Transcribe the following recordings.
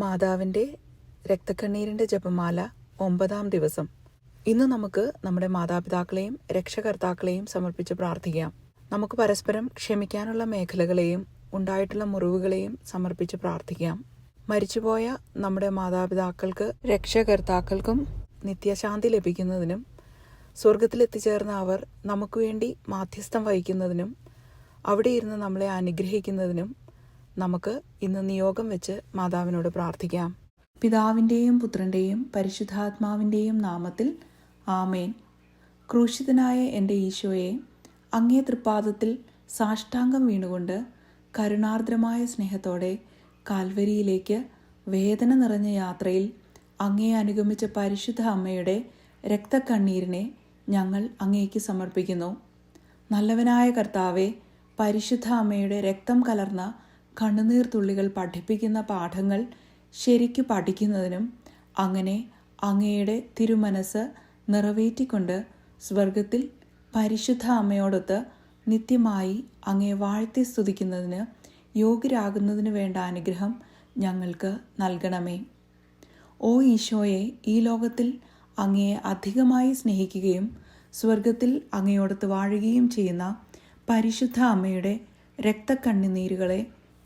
മാതാവിന്റെ രക്തക്കണ്ണീരിന്റെ ജപമാല ഒമ്പതാം ദിവസം. ഇന്ന് നമുക്ക് നമ്മുടെ മാതാപിതാക്കളെയും രക്ഷകർത്താക്കളെയും സമർപ്പിച്ച് പ്രാർത്ഥിക്കാം. നമുക്ക് പരസ്പരം ക്ഷമിക്കാനുള്ള മേഖലകളെയും ഉണ്ടായിട്ടുള്ള മുറിവുകളെയും സമർപ്പിച്ച് പ്രാർത്ഥിക്കാം. മരിച്ചുപോയ നമ്മുടെ മാതാപിതാക്കൾക്ക് രക്ഷകർത്താക്കൾക്കും നിത്യശാന്തി ലഭിക്കുന്നതിനും സ്വർഗത്തിലെത്തിച്ചേർന്ന അവർ നമുക്ക് വേണ്ടി മാധ്യസ്ഥം വഹിക്കുന്നതിനും അവിടെ ഇരുന്ന് നമ്മളെ അനുഗ്രഹിക്കുന്നതിനും നമുക്ക് ഇന്ന് നിയോഗം വെച്ച് മാതാവിനോട് പ്രാർത്ഥിക്കാം. പിതാവിന്റെയും പുത്രന്റെയും പരിശുദ്ധാത്മാവിന്റെയും നാമത്തിൽ ആമേൻ. ക്രൂശിതനായ എന്റെ ഈശോയെ അങ്ങേ തൃപ്പാദത്തിൽ സാഷ്ടാംഗം വീണുകൊണ്ട് കരുണാർദ്രമായ സ്നേഹത്തോടെ കാൽവരിയിലേക്ക് വേദന നിറഞ്ഞ യാത്രയിൽ അങ്ങേ അനുഗമിച്ച പരിശുദ്ധ അമ്മയുടെ രക്തക്കണ്ണീരിനെ ഞങ്ങൾ അങ്ങേക്ക് സമർപ്പിക്കുന്നു. നല്ലവനായ കർത്താവെ പരിശുദ്ധ അമ്മയുടെ രക്തം കലർന്ന കണ്ണുനീർ തുള്ളികൾ പഠിപ്പിക്കുന്ന പാഠങ്ങൾ ശരിക്കു പഠിക്കുന്നതിനും അങ്ങനെ അങ്ങയുടെ തിരുമനസ് നിറവേറ്റിക്കൊണ്ട് സ്വർഗത്തിൽ പരിശുദ്ധ അമ്മയോടൊത്ത് നിത്യമായി അങ്ങയെ വാഴ്ത്തി സ്തുതിക്കുന്നതിന് യോഗ്യരാകുന്നതിന് വേണ്ട അനുഗ്രഹം ഞങ്ങൾക്ക് നൽകണമേ. ഓ ഈശോയെ ഈ ലോകത്തിൽ അങ്ങയെ അധികമായി സ്നേഹിക്കുകയും സ്വർഗത്തിൽ അങ്ങയോടത്ത് വാഴുകയും ചെയ്യുന്ന പരിശുദ്ധ അമ്മയുടെ രക്തക്കണ്ണുനീരുകളെ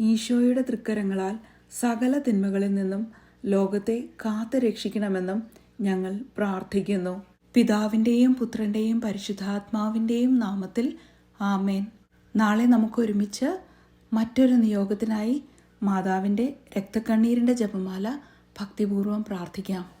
ഈശോയുടെ തൃക്കരങ്ങളാൽ സകല തിന്മകളിൽ നിന്നും ലോകത്തെ കാത്തു രക്ഷിക്കണമെന്നും ഞങ്ങൾ പ്രാർത്ഥിക്കുന്നു. പിതാവിന്റെയും പുത്രന്റെയും പരിശുദ്ധാത്മാവിന്റെയും നാമത്തിൽ ആമേൻ. നാളെ നമുക്ക് ഒരുമിച്ച് മറ്റൊരു നിയോഗത്തിനായി മാതാവിന്റെ രക്തക്കണ്ണീരിന്റെ ജപമാല ഭക്തിപൂർവം പ്രാർത്ഥിക്കാം.